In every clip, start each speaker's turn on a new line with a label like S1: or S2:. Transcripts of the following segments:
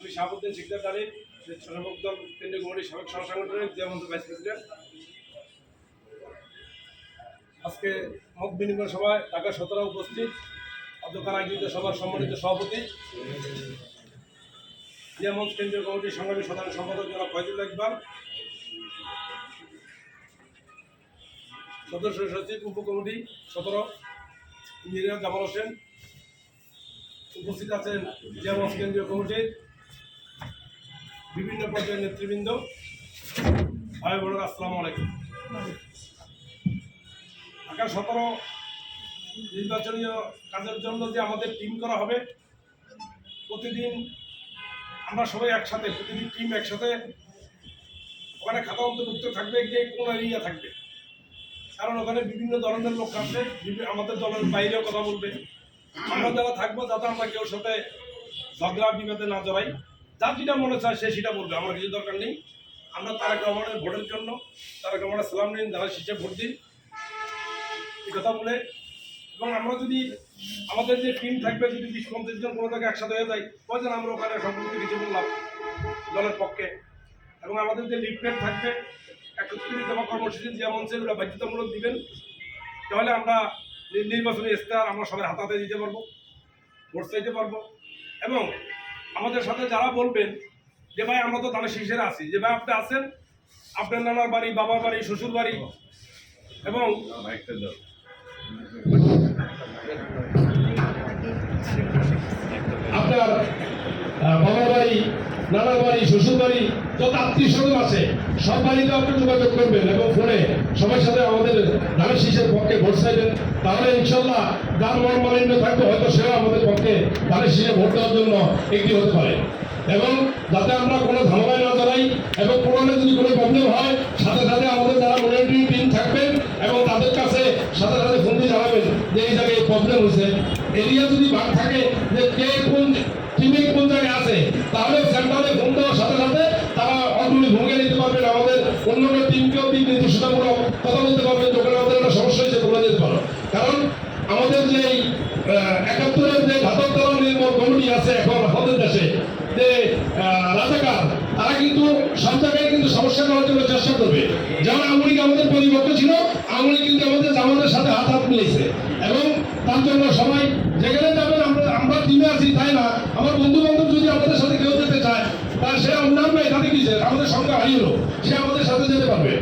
S1: আমি শাহাবুদ্দিন শিকদার আলী সর্বক দল, কেন্দ্রীয় কমিটির সাবেক সহসাংগঠনিক দেওবন্ধু ভাইস প্রেসিডেন্ট। আজকে মত বিনিময় সভায় ঢাকা সতেরো উপস্থিত অধ্যক্ষ আয়োজিত সভার সম্মানিত সভাপতি। জিয়ামঞ্চ কেন্দ্রীয় কমিটির সংগ্রামী সাধারণ সম্পাদক জনাব ফয়জুল্লাহ ইকবাল সদস্য সচিব, উপকমিটি সতেরো, ইঞ্জিনিয়ার জামাল হোসেন। উপস্থিত আছেন জিয়ামঞ্চ কেন্দ্রীয় কমিটির বিভিন্ন পর্যায়ের নেতৃবৃন্দ। ভাই, বোনেরা, আসসালামু আলাইকুম। ঢাকা সতেরো নির্বাচনীয় কাজের জন্য যে আমাদের টিম করা হবে, প্রতিদিন আমরা সবাই একসাথে, প্রতিদিন টিম একসাথে ওখানে খাতা অন্তর্ভুক্ত থাকবে, কে কোন এরিয়া থাকবে। কারণ ওখানে বিভিন্ন ধরনের লোক আসবে আমাদের দলের বাইরেও কথা বলবে। আমরা যারা থাকব, যাতে আমরা কেউ সাথে ঝগড়া, বিবাদে না জড়াই। যার যেটা মনে চায় সে সেটা বলবে, আমার কিছু দরকার নেই। আমরা তারেক রহমানের ভোটের জন্য, তারেক রহমানের সালাম নিন, যারা শীষে ভোট দিন। এই কথা বলে, এবং আমরা যদি আমাদের যে টিম থাকবে, যদি বিশ পঞ্চাশ জন কোনো জায়গায় একসাথে হয়ে যায় কয়জন আমরা ওখানে সম্পর্কে কিছু বললাম দলের পক্ষে? এবং আমাদের যে লিফলেট থাকবে, একত্রিশ দফা কর্মসূচি যে মঞ্চে ওগুলো বাধ্যতামূলক দিবেন, তাহলে আমরা নির্বাচনী ইস্তাহার আমরা সবাই হাতাতে দিতে পারব, ভোট চাইতে পারব। এবং আমাদের সাথে যারা বলবেন যে ভাই, আমরা তো তাহলে শীর্ষের আছি। যে ভাই, আপনি আছেন? আপনার নানার বাড়ি, বাবার বাড়ি, শ্বশুর বাড়ি এবং
S2: আপনার বাবার বাড়ি, নানার বাড়ি, শ্বশুর বাড়ি, যত আত্মীয় স্বজন আছে, সব বাড়িতে আপনি যোগাযোগ করবেন এবং ফোনে সবার সাথে আমাদের ধানের শীষের পক্ষে ভোট চাইবেন। তাহলে ইনশাল্লাহ যার মন মালিন্য থাকবে, হয়তো সেও আমাদের পক্ষে ধানের শীষে ভোট দেওয়ার জন্য এগিয়ে হতে পারে। এবং যাতে আমরা কোনো ঝামেলায় না দাঁড়াই এবং কোনো যদি কোনো প্রবলেম হয়, সাথে সাথে আমাদের যারা মনিটরিং টিম থাকবেন এবং তাদের কাছে সাথে সাথে ফোন দিয়ে জানাবেন যে এই জায়গায় প্রবলেম হয়েছে। এরিয়া যদি ভাগ থাকে যে কে কোন টিমে কোন জায়গায় আছে, তাহলে সেন্টারে ফোন দেওয়ার সাথে সাথে তারা অগ্রণী ভূমিকা নিতে পারবেন। আমাদের অন্যান্য টিমকেও দিক নির্দেশনামূলক কথা বলতে পারবেন, যখন আমাদের একটা সমস্যা হয়েছে তোমরা যেতে পারো। কারণ আমাদের যে দেশে যে রাজাকার, তারা কিন্তু সব কিন্তু সমস্যা করার জন্য চেষ্টা করবে। যেমন আওয়ামী আমাদের পরিবর্তন ছিল, আওয়ামী লীগ কিন্তু আমাদের জামাতের সাথে হাত হাত মিলেছে এবং তার জন্য সবাই যেখানে যাবেন, আমরা আমরা টিমে আছি, তাই না? আমার বন্ধু বান্ধব যদি আমাদের সাথে কেউ যেতে চায় তার সে অন্যান্য এখানে কি আমাদের সঙ্গে হারিয়ে সে আমাদের সাথে যেতে পারবে।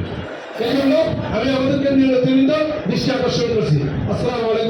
S2: এই জন্য আমি আমাদের কেন্দ্রীয় নেতৃবৃন্দ দৃষ্টি আকর্ষণ করছি। আসসালামু আলাইকুম।